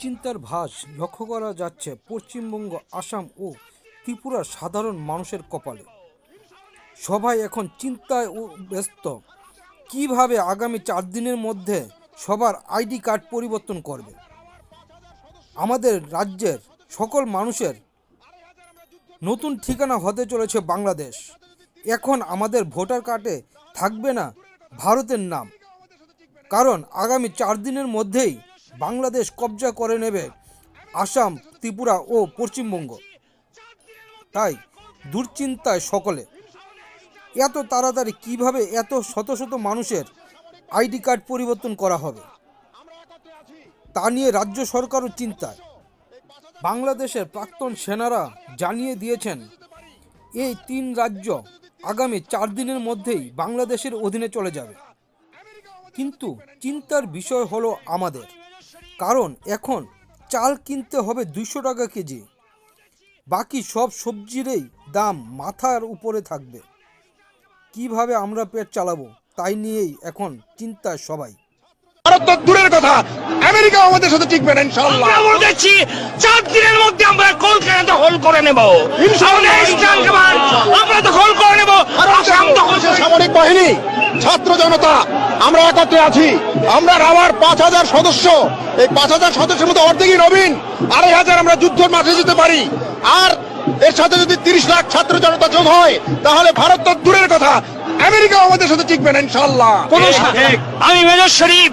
চিন্তার ভাস লক্ষ্য করা যাচ্ছে পশ্চিমবঙ্গ, আসাম ও ত্রিপুরার সাধারণ মানুষের কপালে। সবাই এখন চিন্তায় ও ব্যস্ত। কীভাবে আগামী চার দিনের মধ্যে সবার আইডি কার্ড পরিবর্তন করবে? আমাদের রাজ্যের সকল মানুষের নতুন ঠিকানা হতে চলেছে বাংলাদেশ। এখন আমাদের ভোটার কার্ডে থাকবে না ভারতের নাম। কারণ আগামী চার দিনের মধ্যেই বাংলাদেশ কবজা করে নেবে আসাম, ত্রিপুরা ও পশ্চিমবঙ্গ। তাই দুশ্চিন্তায় সকলে। এত তাড়াতাড়ি কীভাবে এত শত শত মানুষের আইডি কার্ড পরিবর্তন করা হবে? তা নিয়ে রাজ্য সরকারও চিন্তায়। বাংলাদেশের প্রাক্তন সেনারা জানিয়ে দিয়েছেন, এই তিন রাজ্য আগামী চার দিনের মধ্যেই বাংলাদেশের অধীনে চলে যাবে। কিন্তু চিন্তার বিষয় হলো আমাদের। কারণ এখন চাল কিনতে হবে দুশো টাকা কেজি। বাকি সব সবজিরই দাম মাথার উপরে থাকবে। কীভাবে আমরা পেট চালাবো তাই নিয়েই এখন চিন্তায় সবাই। ভারত তো দূরের কথা আমেরিকা আমাদের সাথে টিকবে না ইনশাল্লাহ আমরা বলেছি চার দিনের মধ্যে আমরা কলকাতা দখল করে নেব। ইনশাআল্লাহ, আমরা দখল করে নেব। আসাম দখল সামরিক বাহিনী। ছাত্র জনতা আমরা একত্রে আছি। আমরা আবার পাঁচ হাজার সদস্য। এই পাঁচ হাজার সদস্যের মধ্যে অর্ধেকই নবীন আড়াই হাজার আমরা যুদ্ধের মাঠে যেতে পারি। আর এর সাথে যদি তিরিশ লাখ ছাত্র জনতা যোগ হয় তাহলে ভারত তো দূরের কথা। আমেরিকা আমাদের সাথে টিকবে না ইনশাল্লাহ আমি মেজর শরীফ।